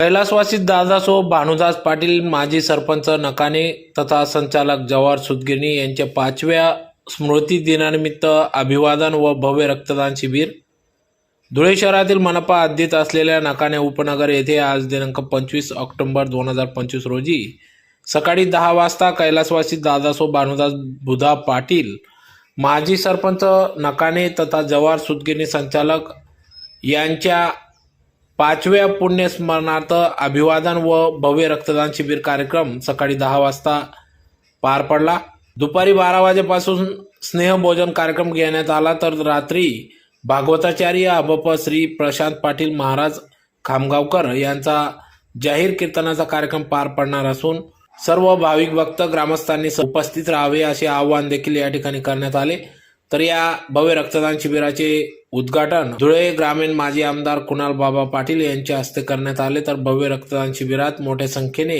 कैलासवासी दादासो भानुदास पाटील माजी सरपंच नकाने तथा संचालक जवाहर सुदगिरणी यांच्या पाचव्या स्मृती दिनानिमित्त अभिवादन व भव्य रक्तदान शिबिर. धुळे शहरातील मनपा आदित असलेल्या नकाने उपनगर येथे आज दिनांक पंचवीस ऑक्टोबर दोन हजार पंचवीस रोजी सकाळी दहा वाजता कैलासवासी दादासो भानुदास बुधा पाटील माजी सरपंच नकाने तथा जवाहर सुदगिरणी संचालक यांच्या पाचव्या पुण्यस्मरणार्थ अभिवादन व भव्य रक्तदान शिबिर कार्यक्रम सकाळी दहा वाजता पार पडला. दुपारी बारा वाजेपासून स्नेहभोजन कार्यक्रम घेण्यात आला तर रात्री भागवताचार्य अबप श्री प्रशांत पाटील महाराज खामगावकर यांचा जाहीर कीर्तनाचा कार्यक्रम पार पडणार असून सर्व भाविक भक्त ग्रामस्थांनी उपस्थित राहावे असे आवाहन देखील या ठिकाणी करण्यात आले. तर या भव्य रक्तदान शिबिराचे उद्घाटन धुळे ग्रामीण माजी आमदार कुणाल बाबा पाटील यांच्या हस्ते करण्यात आले. तर भव्य रक्तदान शिबिरात मोठ्या संख्येने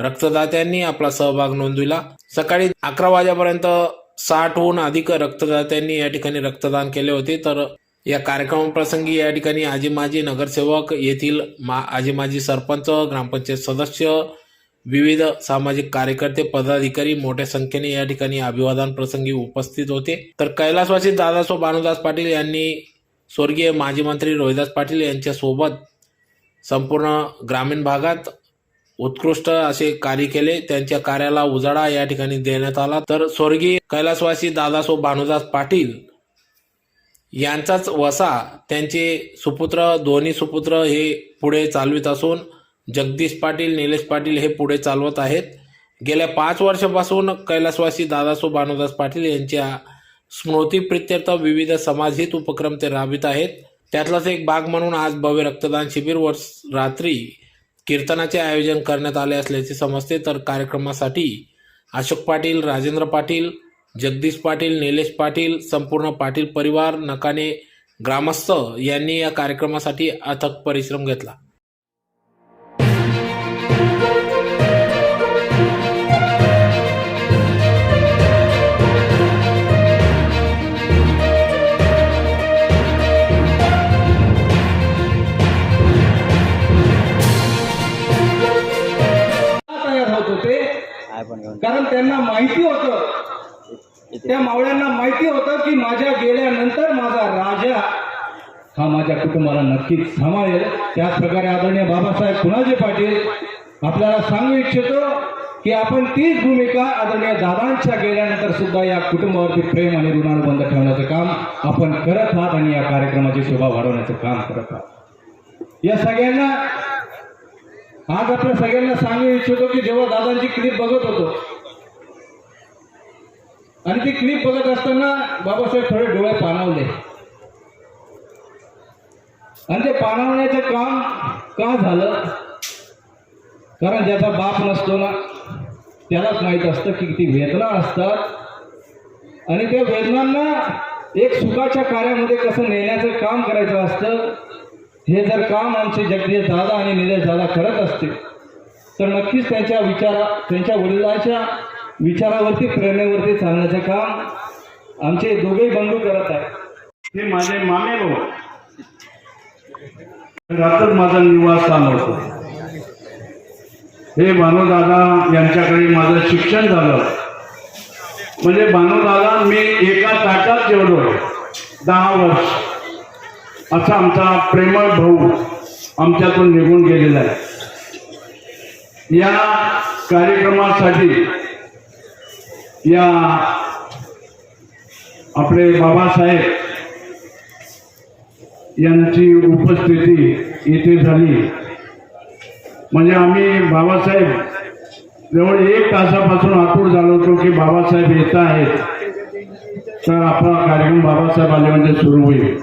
रक्तदात्यांनी आपला सहभाग नोंदविला. सकाळी अकरा वाजेपर्यंत साठहून अधिक रक्तदात्यांनी या ठिकाणी रक्तदान केले होते. तर या कार्यक्रमाप्रसंगी या ठिकाणी आजी माजी नगरसेवक येथील मा आजी माजी सरपंच ग्रामपंचायत सदस्य विविध सामाजिक कार्यकर्ते पदाधिकारी मोठ्या संख्येने या ठिकाणी अभिवादन प्रसंगी उपस्थित होते. तर कैलासवासी दादासो भानुदास पाटील यांनी स्वर्गीय माजी मंत्री रोहिदास पाटील यांच्यासोबत संपूर्ण ग्रामीण भागात उत्कृष्ट असे कार्य केले. त्यांच्या कार्याला उजाळा या ठिकाणी देण्यात आला. तर स्वर्गीय कैलासवासी दादासो भानुदास पाटील यांचाच वसा त्यांचे सुपुत्र दोन्ही सुपुत्र हे पुढे चालवित असून जगदीश पाटील निलेश पाटील हे पुढे चालवत आहेत. गेल्या पाच वर्षापासून कैलासवासी दादासो भानुदास पाटील यांच्या स्मृतीप्रित्यर्थ विविध समाजहित उपक्रम ते राबवित आहेत. त्यातलाच एक भाग म्हणून आज भव्य रक्तदान शिबिर व रात्री कीर्तनाचे आयोजन करण्यात आले असल्याचे समजते. तर कार्यक्रमासाठी अशोक पाटील राजेंद्र पाटील जगदीश पाटील निलेश पाटील संपूर्ण पाटील परिवार नकाने ग्रामस्थ यांनी या कार्यक्रमासाठी अथक परिश्रम घेतला. कारण त्यांना माहिती होतं. त्या मावळ्यांना माहिती होतं की माझ्या गेल्यानंतर माझा राजा हा माझ्या कुटुंबाला नक्कीच सांभाळेल. त्याच प्रकारे आदरणीय बाबासाहेब कुणाजी पाटील आपल्याला सांगू इच्छितो की आपण तीच भूमिका आदरणीय दादांच्या गेल्यानंतर सुद्धा या कुटुंबावरती प्रेम आणि ऋणानुबंध ठेवण्याचं काम आपण करत आहात आणि या कार्यक्रमाची शोभा वाढवण्याचं काम करत आहात. या सगळ्यांना आज आपल्या सगळ्यांना सांगू इच्छितो की जेव्हा दादांची क्लिप बघत होतो आणि ती क्लिप बघत असताना बाबासाहेब थोडे डोळे पाणावले. आणि ते पाणावण्याचं काम का झालं? कारण ज्याचा बाप नसतो ना त्यालाच माहीत असतं की किती वेदना असतात. आणि त्या वेदनांना एक सुखाच्या कार्यामध्ये कसं नेण्याचं काम करायचं असतं हे जर काम आमचे जगदीश दादा आणि निलेश दादा करत असतील तर नक्कीच त्यांच्या विचारा त्यांच्या वडिलांच्या विचारावरती प्रेरणेवरती चालण्याचं काम आमचे दोघे बंधू करत आहेत. हे माझे मामे भाऊ. रात्र माझा निवास सांभाळतो हे भानुदादा यांच्याकडे माझं शिक्षण झालं. म्हणजे भानुदादा मी एका ताटात जेवलो. दहा वर्ष. असा आमचा प्रेमळ भाऊ आमच्यातून निघून गेलेला आहे. या कार्यक्रमासाठी या आपले बाबासाहेब यांची उपस्थिती इथे झाली. म्हणजे आम्ही बाबासाहेब जवळ एक तासापासून आतूर झालो होतो की बाबासाहेब येत आहेत. तर आपला कार्यक्रम बाबासाहेब आले म्हणजे सुरू होईल.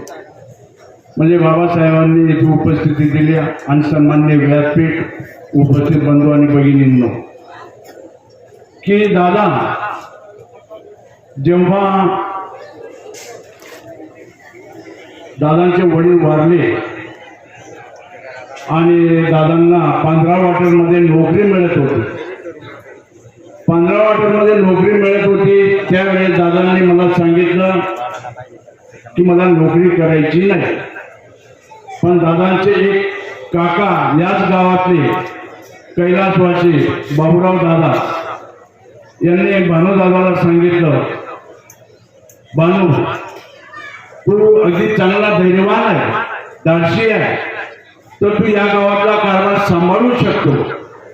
म्हणजे बाबासाहेबांनी इथे उपस्थिती दिली आणि सन्मान्य व्यासपीठ उपस्थित बंधू आणि भगिनींनो की दादा जेव्हा दादांचे वडील वारले आणि दादांना पांढरा वाटरमध्ये नोकरी मिळत होती. पांढरा वाटरमध्ये नोकरी मिळत होती त्यावेळेस दादांनी मला सांगितलं की मला नोकरी करायची नाही. पण दादांचे एक काका याच गावातले कैलासवासी बाबूराव दादा यांनी भानू दादाला सांगितलं भानू तू अगदी चांगला धैर्यवान आहे धाडशी आहे. तर तू या गावातला कारभार सांभाळू शकतो.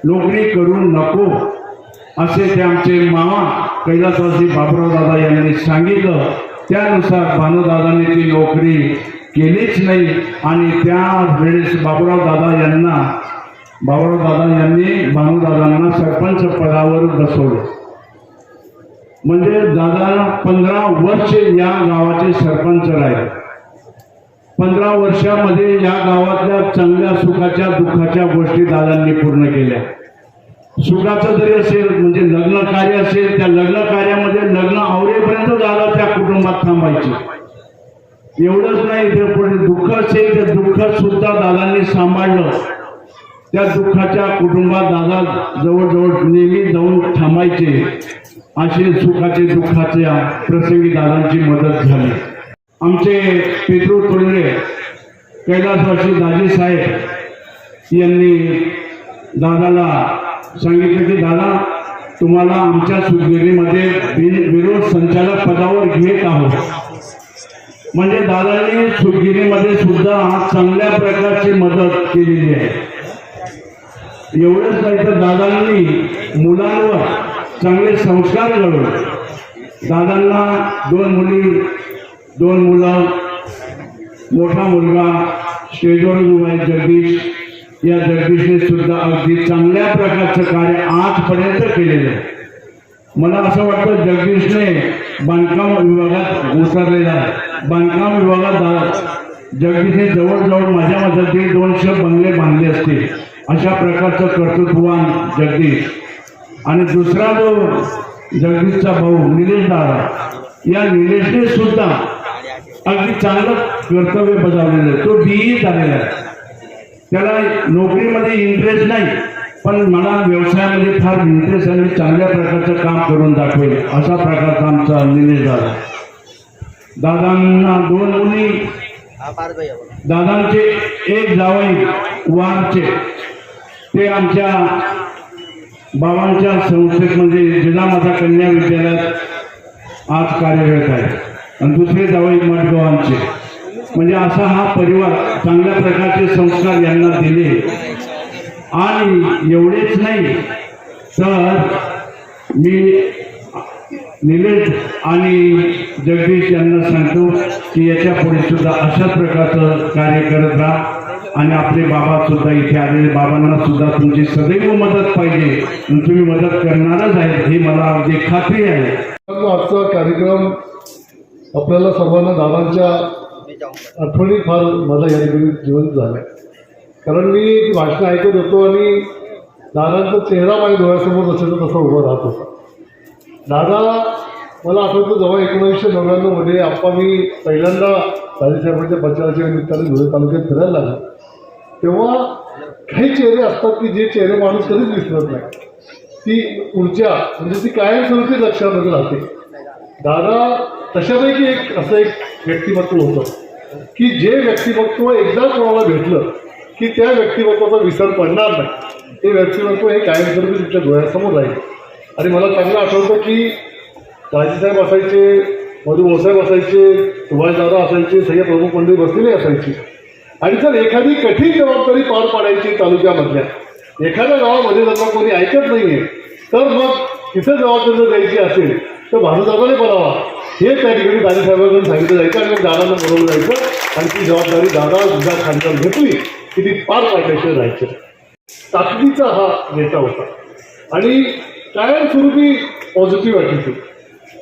नोकरी करू नको. असे ते आमचे मामा कैलासवासी बाबुराव दादा यांनी सांगितलं. त्यानुसार भानुदादांनी ती नोकरी केलीच नाही. आणि त्या वेळेस बाबुराव दादा यांना बाबुराव दादा यांनी भानुदादांना सरपंच पदावर बसवलं. म्हणजे दादा पंधरा वर्ष या गावाचे सरपंच राहिले. पंधरा वर्षामध्ये या गावातल्या चांगल्या सुखाच्या दुःखाच्या गोष्टी दादांनी पूर्ण केल्या. सुखाचं जरी असेल म्हणजे लग्न कार्य असेल त्या लग्न कार्यामध्ये लग्न आवरेपर्यंत दादा त्या कुटुंबात थांबायचे. एवढंच नाही तर पुढे दुःख असेल त्या दुःख सुद्धा दादांनी सांभाळलं. त्या दुःखाच्या कुटुंबात दादा जवळजवळ नेहमी जाऊन थांबायचे. असे सुखाचे दुःखाच्या प्रसंगी दादांची मदत झाली. आमचे पितृ तुळले कैलासवासी दाजी साहेब यांनी दादाला सांगितलं की दादा तुम्हाला आमच्या सुगिरीमध्ये विरोध संचालक पदावर घेत आहोत. म्हणजे दादांनी सुगिरीमध्ये सुद्धा चांगल्या प्रकारची मदत केलेली आहे. एवढंच नाही तर दादांनी मुलांवर चांगले संस्कार घडवून दादांना दोन मुली दोन मुलं मोठा मुलगा स्टेजवर उभा आहे जगदीश या जगदीशने सुद्धा अगदी चांगल्या प्रकारचं कार्य आजपर्यंत केलेलं आहे. मला असं वाटतं जगदीशने बांधकाम विभागात उतरलेला आहे. बांधकाम विभागात जगदीशने जवळजवळ माझ्या मदतीने दोनशे बंगले बांधले असतील. अशा प्रकारचं कर्तृत्ववान जगदीश आणि दुसरा जो जगदीशचा भाऊ निलेश दादा. या निलेशने सुद्धा अगदी चांगलं कर्तव्य बजावलेलं आहे. तो बीई झालेला आहे. त्याला नोकरीमध्ये इंटरेस्ट नाही पण मला व्यवसायामध्ये फार इंटरेस्ट आहे चांगल्या प्रकारचं काम करून दाखवेल अशा प्रकारचा आमचा निलेश दादा. दादांना दोन मुली दादांचे एक जावई वारचे. ते आमच्या बाबांच्या संस्थेत म्हणजे जिजामाता कन्या विद्यालयात आज कार्यरत आहे. आणि दुसरे जावई मठगावांचे म्हणजे असा हा परिवार चांगल्या प्रकारचे संस्कार यांना दिले. आणि एवढेच नाही तर मी निलेश आणि जगदीश यांना सांगतो की याच्यापुढे सुद्धा अशाच प्रकारचं कार्य करत राहा. आणि आपले बाबा सुद्धा इथे आलेले बाबांना सुद्धा तुमची सदैव मदत पाहिजे. आणि तुम्ही मदत करणारच आहे हे मला अगदी खात्री आहे. आजचा कार्यक्रम आपल्याला सर्वांना दादांच्या आठवणी फार माझा या ठिकाणी जिवंत झाल्या. कारण मी भाषण ऐकत होतो आणि दादांचा चेहरा माझ्या डोळ्यासमोर असेल तसा उभा राहत होता. दादा मला आठवतं जेव्हा एकोणीसशे नव्याण्णवमध्ये आप्पा मी पहिल्यांदा साडेसाहेबांच्या प्रचाराच्या निमित्ताने धुळे तालुक्यात फिरायला लागलो. तेव्हा काही चेहरे असतात की जे चेहरे माणूस कधीच विसरत नाही. ती ऊर्जा म्हणजे ती कायमस्वरूपी लक्षामध्ये राहते. दादा तशापैकी एक असं एक व्यक्तिमत्व होतं की जे व्यक्तिमत्व एकदा कोणाला भेटलं की त्या व्यक्तिमत्वाचा विसर पडणार नाही. ते व्यक्तिमत्व हे कायमस्वरूपी तुमच्या डोळ्यासमोर राहील. आणि मला चांगलं आठवतं की दाजीसाहेब असायचे मधु भाऊसाहेब असायचे सुभाषदादा असायचे सगळे प्रमुख मंडळी बसलेले असायची. आणि जर एखादी कठीण जबाबदारी पार पाडायची तालुक्यामधल्या एखाद्या गावामध्ये जर कोणी ऐकत नाहीये तर मग तिथं जबाबदारी जर द्यायची असेल तर भानुदाबाने बनावा हे त्या ठिकाणी दादासाहेबांकडून सांगितलं जायचं आणि मग दादांना बरोबर जायचं. आणि ती जबाबदारी दादा सुद्धा खानदार घेतली की ती पार पाडल्याशिवाय जायचं ताकदीचा हा नेता होता. आणि कायमस्वरूपी पॉझिटिव्ह ॲटिट्यूड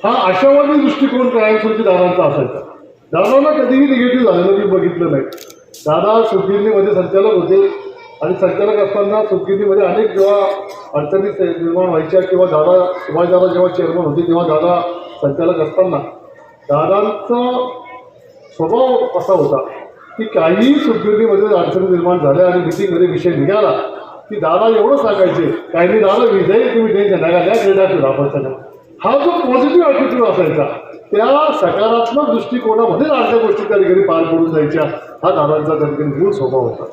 हा आशावादी दृष्टिकोन कायमस्वरूपी दादांचा असायचा. दादांना कधीही निगेटिव्ह झालेलं मी बघितलं नाही. दादा सुतगिरणीमध्ये संचालक होते आणि संचालक असताना सुतगिरणीमध्ये अनेक जेव्हा अडचणी निर्माण व्हायच्या किंवा दादा सुभाषदादा जेव्हा चेअरमन होते तेव्हा दादा संचालक असताना दादांचा स्वभाव असा होता की काही सुतगिरणीमध्ये अडचणी निर्माण झाल्या आणि मिटिंगमध्ये विषय निघाला की दादा एवढं सांगायचे काही नाही दादा विजय तुम्ही टेन्शन नका द्या क्रीडा केला आपण हा जो पॉझिटिव्ह ॲटिट्यूड असायचा त्या सकारात्मक दृष्टिकोनामध्ये अशा गोष्टी त्या ठिकाणी पार पडून जायच्या. हा दादांचा त्या मूळ स्वभाव होता.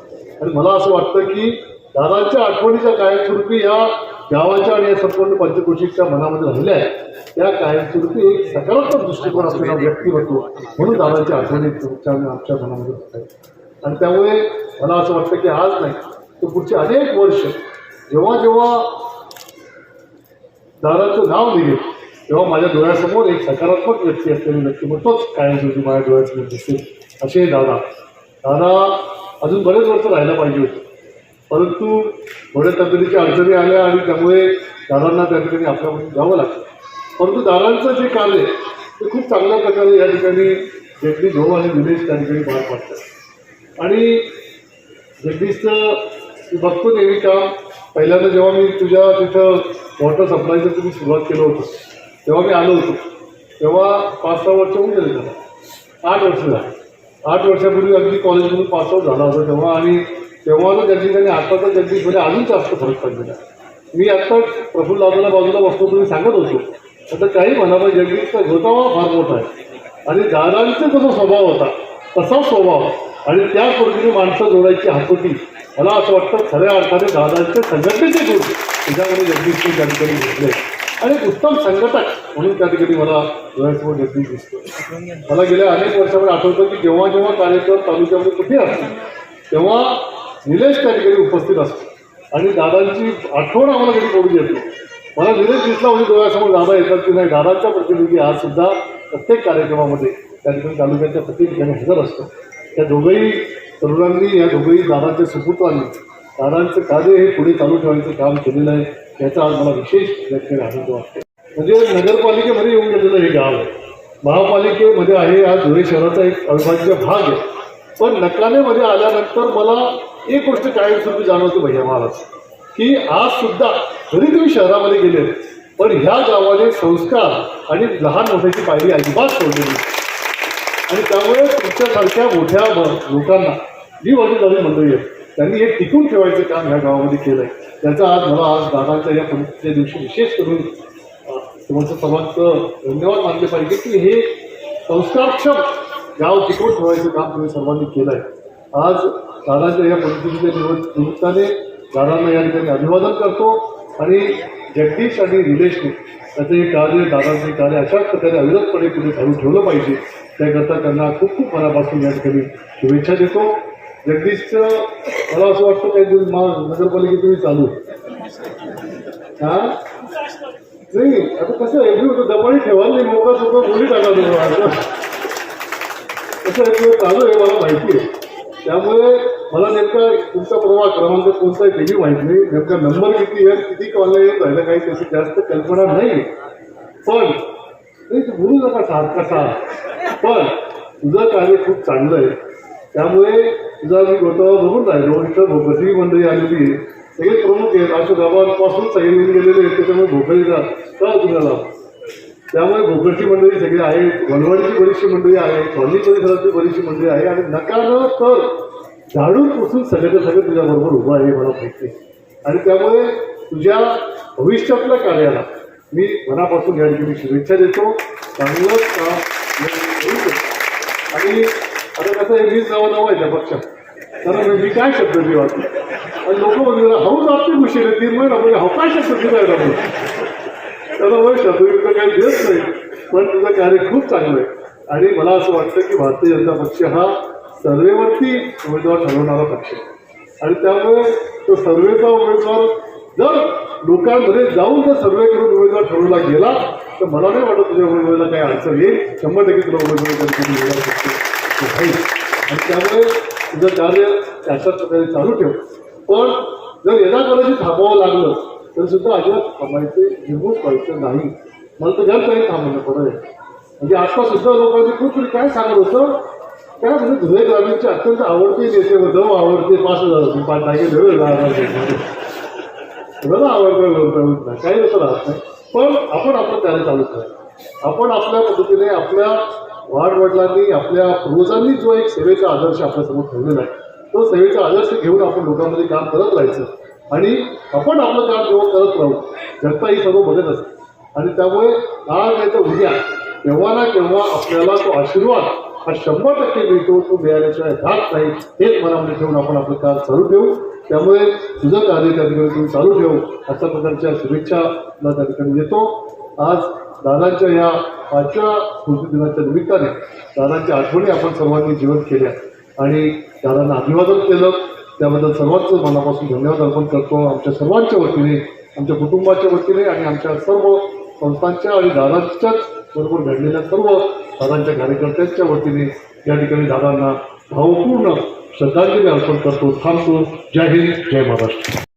आणि मला असं वाटतं की दादांच्या आठवणीच्या कायमस्वरूपी या गावाच्या आणि या संपूर्ण पंचकोशीच्या मनामध्ये राहिल्या आहेत. त्या कायमस्वरूपी एक सकारात्मक दृष्टिकोन असलेला होतो म्हणून दादांच्या आठवणी तुमच्या आणि आमच्या मनामध्ये होत आहेत. आणि त्यामुळे मला असं वाटतं की आज नाही तर पुढचे अनेक वर्ष जेव्हा जेव्हा दादाचं नाव निघेल तेव्हा माझ्या डोळ्यासमोर एक सकारात्मक व्यक्ती असलेली व्यक्तिमत्वच कायमस्वरूपी माझ्या डोळ्यासमोर दिसेल असे दादा दादा अजून बरेच वर्ष राहायला पाहिजे होते. परंतु थोड्या तब्येतीच्या अडचणी आल्या आणि त्यामुळे दादांना त्या ठिकाणी आपल्याकडून जावं लागतं परंतु दादांचं जे कार्य आहे, ते खूप चांगल्या प्रकारे या ठिकाणी जगदीश भाऊ आणि दिनेश त्या ठिकाणी पार पाडतात. आणि जगदीशचं बघतो नेहमी काम. पहिल्यांदा जेव्हा मी तुझ्या तिथं वॉटर सप्लायचं तुम्ही सुरुवात केलं होतं तेव्हा मी आलो होतो. तेव्हा पाच सहा वर्ष होऊन गेले त्याला आठ वर्ष झाली. आठ वर्षापूर्वी अगदी कॉलेजमधून पासआउट झाला होता तेव्हा आणि तेव्हाचा जगदीश आणि आताचा जगदीशमध्ये अजून जास्त फरक पडलेला मी आत्ताच प्रफुल्ल दादाला बाजूला बसतो तुम्ही सांगत होतो. आता काही म्हणा जगदीशचा गोतावा फार मोठा आहे. आणि दादांचा जसा स्वभाव होता तसा स्वभाव. आणि त्या पद्धतीने माणसं जोडायची हातोटी. मला असं वाटतं खऱ्या अर्थाने दादांचे संघटनेचे गुण. त्याच्यामध्ये जगदीशने जानकारी घेतले. आणि एक उत्तम संघटक. म्हणून त्या ठिकाणी मला डोळ्यासमोर जगदीश दिसतो मला गेल्या अनेक वर्षामध्ये आठवतं की जेव्हा जेव्हा कार्यक्रम तालुक्यामध्ये कुठे असतो तेव्हा निलेश त्या ठिकाणी उपस्थित असतो. आणि दादांची आठवण आम्हाला कधी करून येतो. मला निलेश दिसला म्हणजे डोळ्यासमोर दादा येतात की नाही दादांचा प्रतिनिधी आज सुद्धा प्रत्येक कार्यक्रमामध्ये त्या ठिकाणी तालुक्याच्या प्रत्येक ठिकाणी हजर असतो. त्या दोघंही तरुणांनी या दोघंही दादांच्या सुपुत्रांनी दादांचं कार्य हे पुढे चालू ठेवायचं काम केलेलं आहे. त्याचा आज मला विशेष व्यक्तीने आनंद वाटतो. म्हणजे नगरपालिकेमध्ये येऊन गेलेलं हे गाव आहे. महापालिकेमध्ये आहे हा धुळे शहराचा एक अविभाज्य भाग आहे. पण नकानेमध्ये आल्यानंतर मला एक गोष्ट कायमस्वरूपी जाणवते भैया महाराज की आज सुद्धा जरी तुम्ही शहरामध्ये गेले पण ह्या गावाने संस्कार आणि लहान मोठ्याची पायरी अजिबात सोडलेली आणि त्यामुळे तुमच्यासारख्या मोठ्या लोकांना जी वडीलधारी मंडळी आहेत त्यांनी हे टिकून ठेवायचं काम ह्या गावामध्ये केलं आहे त्याचा आज मला आज दादांच्या या पंचवीसच्या दिवशी विशेष करून तुमचं सर्वांचं धन्यवाद मानले पाहिजे की हे संस्कारक्षम गाव टिकून ठेवायचं काम तुम्ही सर्वांनी केलं आहे आज दादांच्या या पंचवीसच्या निवड निमित्ताने दादांना या ठिकाणी अभिवादन करतो आणि जगदीश आणि निलेशने त्याचं हे कार्य दादांचं हे कार्य अशाच प्रकारे अविरतपणे पुढे चालू ठेवलं पाहिजे. त्याकरता त्यांना खूप खूप मनापासून या ठिकाणी शुभेच्छा देतो. जगदीशचं uh, मला असं वाटतं काही मा नगरपालिकेतही चालू. हा? नाही आता कसं एवढी होतं दबाणी ठेवायला नाही मोका सोबत बोली टाका तुम्हाला कसं आहे चालू आहे मला माहिती आहे. त्यामुळे मला नेमका तुमचा प्रवाह क्रमांक कोणता आहे तेही माहिती नाही. नेमका नंबर किती आहे किती कॉल आहे राहिलं काही तशी जास्त कल्पना नाही. पण नाही तू बोलू नका सारखा सार. पण तुझं कार्य खूप चांगलं आहे. त्यामुळे तुझा मी गोतावा बघून राहिलो इथं भोकरची मंडळी आलेली आहे सगळे प्रमुख आहेत. अशोक गावापासून सगळे येऊन गेलेले आहेत त्याच्यामुळे भोकरीचा कळ तुम्हाला. त्यामुळे भोकरची मंडळी सगळी आहेत वनवाडीची बरीचशी मंडळी आहे कॉलनी परिसराची बरीचशी मंडळी आहे आणि नकार तर झाडून पुसून सगळं सगळं तुझ्याबरोबर उभं आहे मला माहिती आहे. आणि त्यामुळे तुझ्या भविष्यातल्या कार्याला मी मनापासून या ठिकाणी शुभेच्छा देतो. चांगलं काम आणि आता कसं आहे वीस नवं नवं आहे त्या पक्षात. कारण मी काय शब्द दिला आणि लोक म्हणजे हौस आपली खुशी आहे तीन महिना म्हणजे हो काय शब्द दिलाय आपण त्याला वय शब्दयुक्त काही देत नाही पण तुझं कार्य खूप चांगलं आहे. आणि मला असं वाटतं की भारतीय जनता पक्ष हा सर्वेवरती उमेदवार ठरवणारा पक्ष आणि त्यामुळे तो सर्वेचा उमेदवार जर लोकांमध्ये जाऊन जर सर्वे करून उमेदवार ठरवला गेला तर मला नाही वाटत तुझ्या उमेदवाराला काही अडचण येईल. शंभर टक्के तुला उमेदवारी त्या ते आणि त्यामुळे तुझं कार्य अशाच प्रकारे चालू ठेव. पण जर येणा कदाचित थांबावं लागलं तर सुद्धा अजिबात थांबायचे निघून व्हायचं नाही. मला तर जास्त काही थांबवलं पडेल म्हणजे आता सुद्धा लोकांनी खूप तरी काय सांगत होतं काय म्हणजे धुळे ग्रामीणची अत्यंत आवडती नेते व आवडते पाच हजार होते पाच टाके धुळे दहा आवडतं काही असं राहत नाही. पण आपण आपलं कार्य चालू करायचं आपण आपल्या पद्धतीने आपल्या वाडवडिलांनी आपल्या पूर्वजांनी जो एक सेवेचा आदर्श आपल्यासमोर ठेवलेला आहे तो सेवेचा आदर्श घेऊन आपण लोकांमध्ये काम करत राहायचं. आणि आपण आपलं काम जेव्हा करत राहू जनता ही सर्व बघत असते. आणि त्यामुळे आज नाही तर उद्या केव्हा ना केव्हा आपल्याला तो आशीर्वाद हा शंभर टक्के मिळतो तो मिळाल्याशिवाय राहत नाही हेच मनामध्ये ठेवून आपण आपलं काम चालू ठेवू. त्यामुळे तुझं कार्य त्या ठिकाणी तुम्ही चालू ठेवू अशा प्रकारच्या शुभेच्छा त्या ठिकाणी देतो. आज दादांच्या या पाचव्या स्मृती दिनाच्या निमित्ताने दादांच्या आठवणी आपण सर्वांनी जीवन केल्या. आणि दादांना अभिवादन केलं. त्याबद्दल सर्वांचं मनापासून धन्यवाद अर्पण करतो. आमच्या सर्वांच्या वतीने आमच्या कुटुंबाच्या वतीने आणि आमच्या सर्व संस्थांच्या आणि दादांच्याच बरोबर घडलेल्या सर्व दादांच्या कार्यकर्त्यांच्या वतीने या ठिकाणी दादांना भावपूर्ण श्रद्धांजली अर्पण करतो. थांबतो. जय हिंद. जय महाराष्ट्र.